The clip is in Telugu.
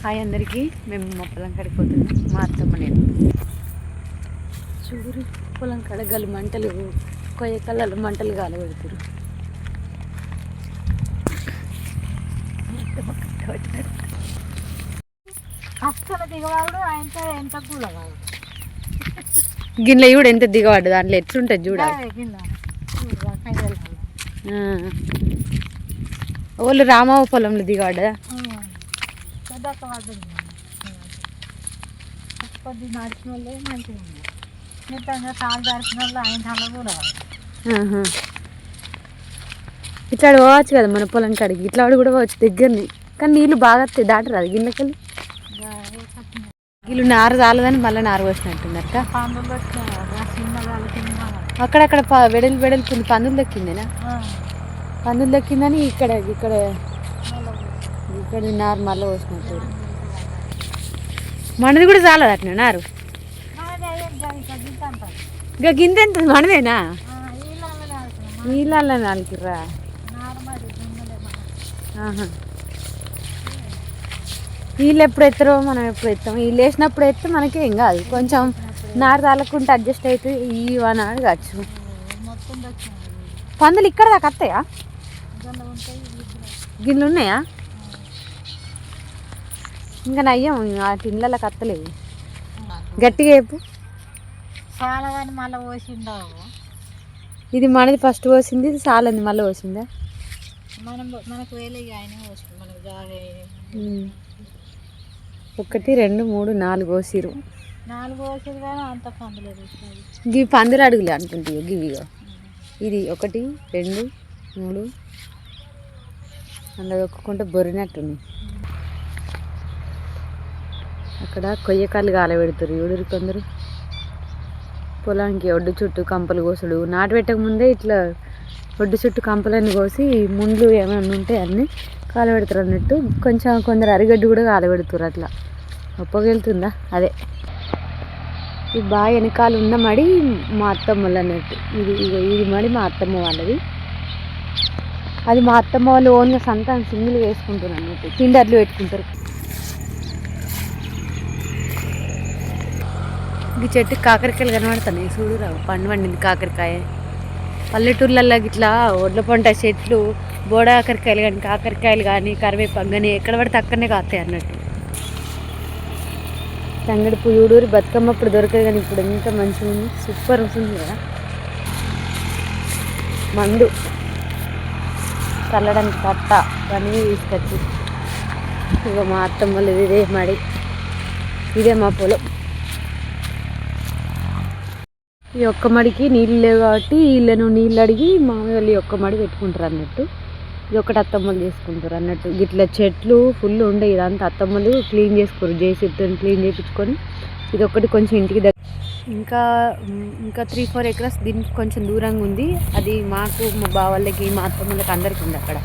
హాయ్ అందరికీ. మేము మా పొలం కాడికి పోతున్నాం. మా అత్తమ్మ నేను. చూడు పొలం కాడ గలు మంటలు కొయ్య కళ్ళలు మంటలు దిగవాడు కాదు గిన్నె కూడా ఎంత దిగబడ్డ దాంట్లో ఎట్లుంటుంది చూడాలి. వాళ్ళు రామావ పొలంలో దిగబడ్డా పెద్దక్క పడ్డది కొద్ది నడిచిన వాళ్ళే మంచిగా మిగతా కాలు జరిపిన వాళ్ళు ఆయన కూడా కాదు. ఆహా. ఇట్లా ఆడ పోవచ్చు కదా మన పొలం కాడికి ఇట్లా కూడా పోవచ్చు దగ్గరని కానీ నీళ్ళు బాగా వస్తాయి దాటరు అది గిన్నెకెళ్ళి వీళ్ళు నారు చాలదని మళ్ళీ నారు చిన్నగా చిన్నగా అక్కడక్కడ వెడల్ వెడల్పుంది పందులు దక్కిందేనా. పందులు దక్కిందని ఇక్కడ ఇక్కడ ఇక్కడ నారు మళ్ళీ పోసినట్టు మనది కూడా చాలదు అట్లా నారు. ఇక గింత ఎంత మనదేనా? నీళ్ళల్లో నాలుగురా? నార్మల్ వీళ్ళు ఎప్పుడు ఎత్తారో మనం ఎప్పుడు ఎత్తాం? వీళ్ళు వేసినప్పుడు ఎత్తే మనకి ఏం కాదు. కొంచెం నారు తాలకుంటే అడ్జస్ట్ అయితే ఈ వన్ మొత్తం వచ్చినాయి. పందులు ఇక్కడ దాకా వస్తాయా. గిన్నెలు ఉన్నాయా? ఇంకా నయ్యం ఆ టిన్లలో కత్తలేవు గట్టిగా చెప్పు. చాలా కానీ మళ్ళీ పోసిండావు ఇది మనది ఫస్ట్ పోసింది ఇది చాలంది మళ్ళీ పోసిందా? మనం మనకు వేలే ఆయన. ఒకటి రెండు మూడు నాలుగు పోసింది కానీ అంత పందులేదు గివి పందులు అడుగులే అనుకుంటాయి గివిగో ఇది ఒకటి రెండు మూడు. అందులో ఒక్కుంటే బొరినట్టుంది అక్కడ కొయ్యకాలు కాలబెడుతారు ఎవడు కొందరు? పొలానికి ఒడ్డు చుట్టూ కంపలు కోసుడు. నాటు పెట్టక ముందే ఇట్లా ఒడ్డు చుట్టూ కంపలన్నీ కోసి ముండ్లు ఏమైనా ఉంటే అన్నీ కాలబెడతారు అన్నట్టు. కొంచెం కొందరు అరిగడ్డు కూడా కాలబెడుతారు అట్లా. ఒప్పగెళ్తుందా? అదే. ఇది బాగా వెనకాల ఉన్న మడి మా అత్తమ్మలు అన్నట్టు. ఇది ఇది మడి మా అత్తమ్మ వాళ్ళది. అది మా అత్తమ్మ వాళ్ళు ఓన్గా సంతానం సింగిల్ వేసుకుంటారు అన్నట్టు. కిండర్లు పెట్టుకుంటారు. ఈ చెట్టు కాకరకాయలు కనబడుతున్నాయి. చూడు పండు పండింది కాకరకాయ. పల్లెటూర్లలో ఇట్లా ఒడ్ల పంట చెట్లు బోడ కాకరకాయలు కానీ కాకరకాయలు కానీ కరివేపాకు కానీ ఎక్కడ పడితే అక్కడనే కాస్తాయి అన్నట్టు. తంగడి పుయూడూరి బతుకమ్మ అప్పుడు దొరకదు కానీ ఇప్పుడు ఎంత మంచిగా ఉంది. సూపర్ ఉంటుంది కదా. మందు. చల్లడానికి కట్ట ఇవన్నీ తీసుకొచ్చి. ఇక మా అత్తమ్మలు ఇదే మడి. ఇదే మా పొలం. ఈ ఒక్క మడికి నీళ్ళు లేవు కాబట్టి వీళ్ళను నీళ్ళు అడిగి మామయ్య వాళ్ళు ఈ ఒక్క మడి పెట్టుకుంటారు అన్నట్టు. ఇది ఒకటి అత్తమ్మలు చేసుకుంటారు అన్నట్టు. ఇట్లా చెట్లు ఫుల్ ఉండే ఇదంతా అత్తమ్మలు క్లీన్ చేసుకోరు జేసీతో క్లీన్ చేయించుకొని ఇది ఒకటి కొంచెం ఇంటికి దగ్గర ఇంకా ఇంకా త్రీ ఫోర్ ఎకరాస్ దీనికి కొంచెం దూరంగా ఉంది అది మాకు మా బావాళ్ళకి మా అత్తమ్మలకి అందరికి ఉంది అక్కడ.